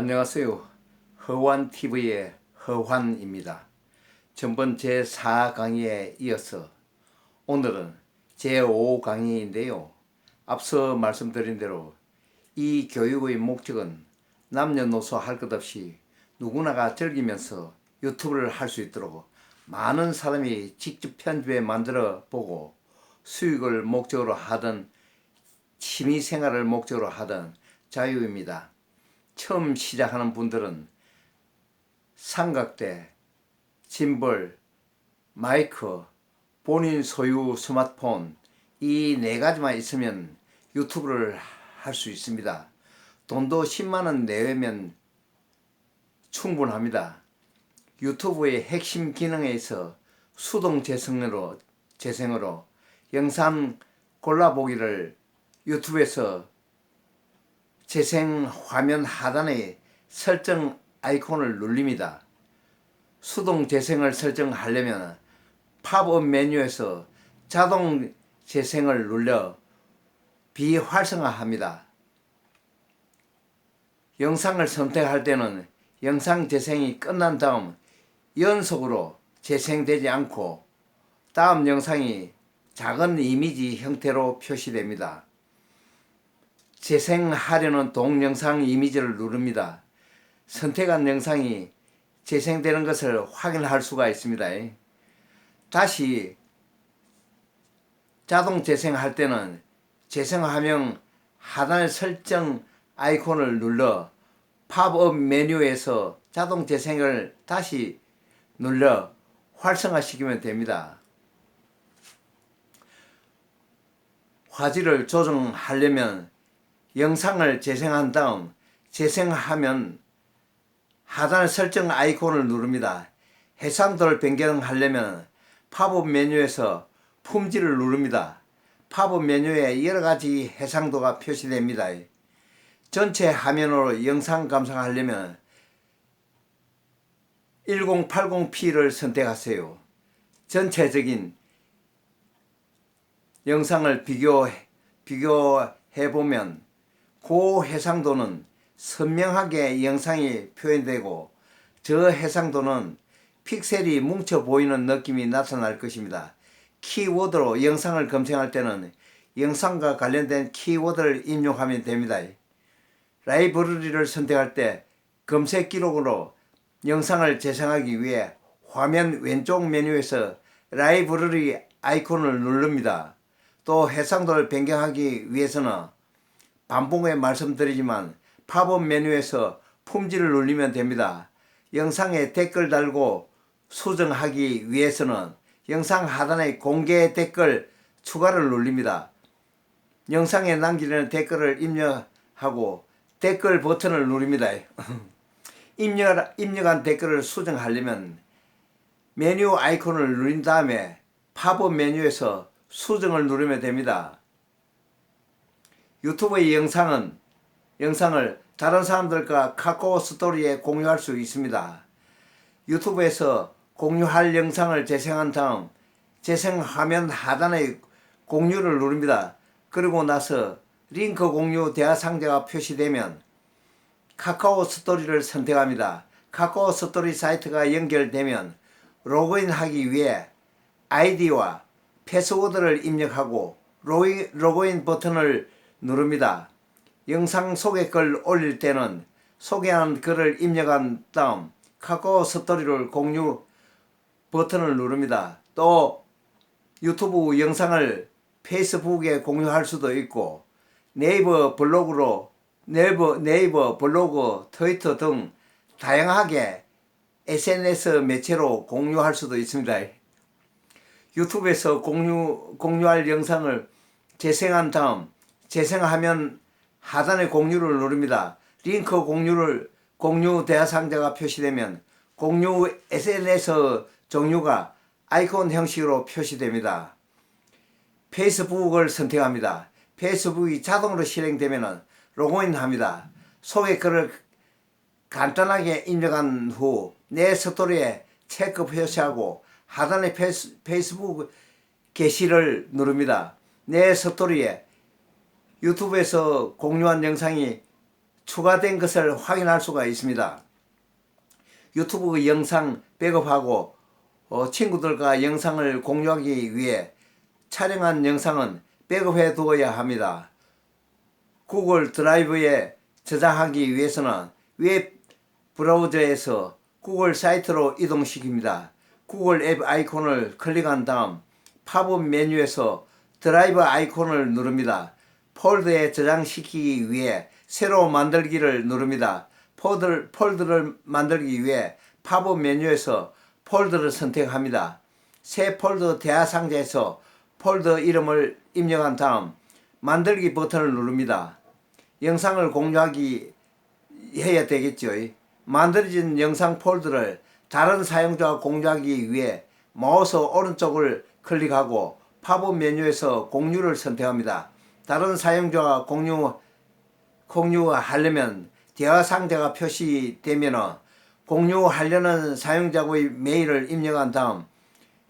안녕하세요. 허환TV의 허환입니다. 전번 제4강의에 이어서 오늘은 제5강의인데요. 앞서 말씀드린 대로 이 교육의 목적은 남녀노소 할 것 없이 누구나가 즐기면서 유튜브를 할 수 있도록 많은 사람이 직접 편집해 만들어 보고 수익을 목적으로 하던 취미 생활을 목적으로 하던 자유입니다. 처음 시작하는 분들은 삼각대, 짐벌, 마이크, 본인 소유 스마트폰 이 네 가지만 있으면 유튜브를 할 수 있습니다. 돈도 10만 원 내외면 충분합니다. 유튜브의 핵심 기능에서 수동 재생으로 재생으로 영상 골라보기를 유튜브에서 재생 화면 하단에 설정 아이콘을 누릅니다. 수동 재생을 설정하려면 팝업 메뉴에서 자동 재생을 눌러 비활성화합니다. 영상을 선택할 때는 영상 재생이 끝난 다음 연속으로 재생되지 않고 다음 영상이 작은 이미지 형태로 표시됩니다. 재생하려는 동영상 이미지를 누릅니다. 선택한 영상이 재생되는 것을 확인할 수가 있습니다. 다시 자동 재생할 때는 재생 화면 하단 설정 아이콘을 눌러 팝업 메뉴에서 자동 재생을 다시 눌러 활성화시키면 됩니다. 화질을 조정하려면 영상을 재생한 다음 재생하면 하단 설정 아이콘을 누릅니다. 해상도를 변경하려면 팝업 메뉴에서 품질을 누릅니다. 팝업 메뉴에 여러 가지 해상도가 표시됩니다. 전체 화면으로 영상 감상하려면 1080p를 선택하세요. 전체적인 영상을 비교, 비교해 보면 고 해상도는 선명하게 영상이 표현되고 저 해상도는 픽셀이 뭉쳐 보이는 느낌이 나타날 것입니다. 키워드로 영상을 검색할 때는 영상과 관련된 키워드를 입력하면 됩니다. 라이브러리를 선택할 때 검색 기록으로 영상을 재생하기 위해 화면 왼쪽 메뉴에서 라이브러리 아이콘을 누릅니다. 또 해상도를 변경하기 위해서는 반복에 말씀드리지만 팝업 메뉴에서 품질을 누르면 됩니다. 영상에 댓글 달고 수정하기 위해서는 영상 하단에 공개 댓글 추가를 누릅니다. 영상에 남기려는 댓글을 입력하고 댓글 버튼을 누릅니다. 입력, 입력한 댓글을 수정하려면 메뉴 아이콘을 누른 다음에 팝업 메뉴에서 수정을 누르면 됩니다. 유튜브의 영상은 영상을 다른 사람들과 카카오 스토리에 공유할 수 있습니다. 유튜브에서 공유할 영상을 재생한 다음 재생 화면 하단에 공유를 누릅니다. 그리고 나서 링크 공유 대화 상자가 표시되면 카카오 스토리를 선택합니다. 카카오 스토리 사이트가 연결되면 로그인하기 위해 아이디와 패스워드를 입력하고 로그인 버튼을 누릅니다. 영상 소개 글 올릴 때는 소개한 글을 입력한 다음 카카오 스토리를 공유 버튼을 누릅니다. 또 유튜브 영상을 페이스북에 공유할 수도 있고 네이버 블로그로 네이버, 네이버 블로그, 트위터 등 다양하게 SNS 매체로 공유할 수도 있습니다. 유튜브에서 공유, 공유할 영상을 재생한 다음 재생하면 하단에 공유를 누릅니다. 링크 공유를 공유 대화 상자가 표시되면 공유 SNS 종류가 아이콘 형식으로 표시됩니다. 페이스북을 선택합니다. 페이스북이 자동으로 실행되면 로그인합니다. 소개 글을 간단하게 입력한 후 내 스토리에 체크 표시하고 하단에 페이스, 페이스북 게시를 누릅니다. 내 스토리에 유튜브에서 공유한 영상이 추가된 것을 확인할 수가 있습니다. 유튜브 영상 백업하고 어, 친구들과 영상을 공유하기 위해 촬영한 영상은 백업해 두어야 합니다. 구글 드라이브에 저장하기 위해서는 웹 브라우저에서 구글 사이트로 이동시킵니다. 구글 앱 아이콘을 클릭한 다음 팝업 메뉴에서 드라이브 아이콘을 누릅니다. 폴더에 저장시키기 위해 새로 만들기를 누릅니다. 폴더, 폴더를 만들기 위해 팝업 메뉴에서 폴더를 선택합니다. 새 폴더 대화 상자에서 폴더 이름을 입력한 다음 만들기 버튼을 누릅니다. 영상을 공유하기 해야 되겠죠. 만들어진 영상 폴더를 다른 사용자와 공유하기 위해 마우스 오른쪽을 클릭하고 팝업 메뉴에서 공유를 선택합니다. 다른 사용자와 공유 공유하려면 대화 상자가 표시되면 공유하려는 사용자의 메일을 입력한 다음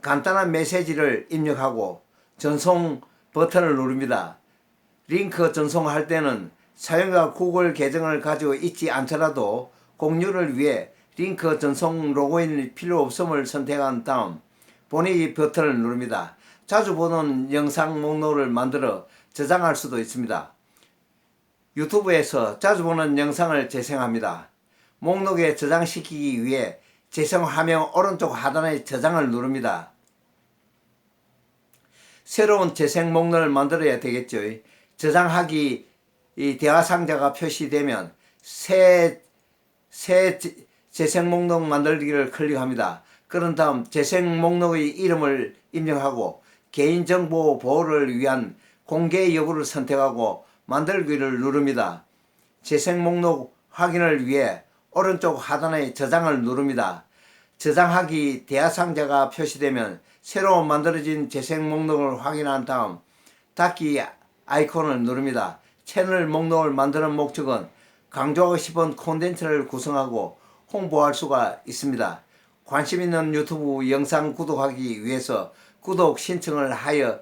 간단한 메시지를 입력하고 전송 버튼을 누릅니다. 링크 전송할 때는 사용자 구글 계정을 가지고 있지 않더라도 공유를 위해 링크 전송 로그인 필요 없음을 선택한 다음 보내기 버튼을 누릅니다. 자주 보는 영상 목록을 만들어 저장할 수도 있습니다. 유튜브에서 자주 보는 영상을 재생합니다. 목록에 저장시키기 위해 재생 화면 오른쪽 하단의 저장을 누릅니다. 새로운 재생 목록을 만들어야 되겠죠. 저장하기 이 대화 상자가 표시되면 새, 새 재- 재생 목록 만들기를 클릭합니다. 그런 다음 재생 목록의 이름을 입력하고 개인정보 보호를 위한 공개 여부를 선택하고 만들기를 누릅니다. 재생 목록 확인을 위해 오른쪽 하단의 저장을 누릅니다. 저장하기 대화 상자가 표시되면 새로 만들어진 재생 목록을 확인한 다음 닫기 아이콘을 누릅니다. 채널 목록을 만드는 목적은 강조하고 싶은 콘텐츠를 구성하고 홍보할 수가 있습니다. 관심 있는 유튜브 영상 구독하기 위해서 구독 신청을 하여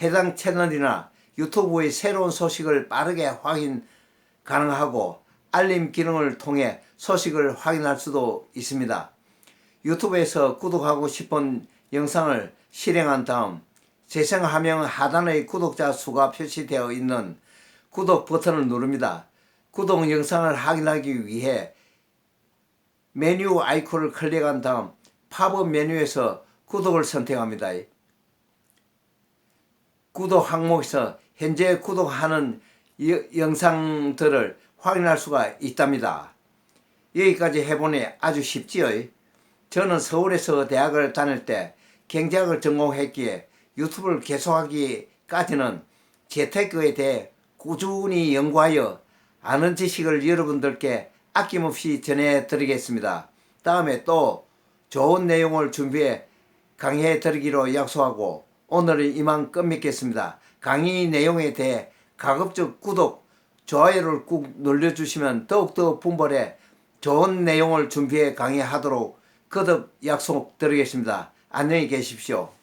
해당 채널이나 유튜브의 새로운 소식을 빠르게 확인 가능하고 알림 기능을 통해 소식을 확인할 수도 있습니다. 유튜브에서 구독하고 싶은 영상을 실행한 다음 재생 화면 하단의 구독자 수가 표시되어 있는 구독 버튼을 누릅니다. 구독 영상을 확인하기 위해 메뉴 아이콘을 클릭한 다음 팝업 메뉴에서 구독을 선택합니다. 구독 항목에서 현재 구독하는 여- 영상들을 확인할 수가 있답니다. 여기까지 해보니 아주 쉽지요. 저는 서울에서 대학을 다닐 때 경제학을 전공했기에 유튜브를 계속하기까지는 재테크에 대해 꾸준히 연구하여 아는 지식을 여러분들께 아낌없이 전해드리겠습니다. 다음에 또 좋은 내용을 준비해 강의해 드리기로 약속하고 오늘은 이만 끝맺겠습니다. 강의 내용에 대해 가급적 구독, 좋아요를 꾹 눌러주시면 더욱더 분발해 좋은 내용을 준비해 강의하도록 거듭 약속드리겠습니다. 안녕히 계십시오.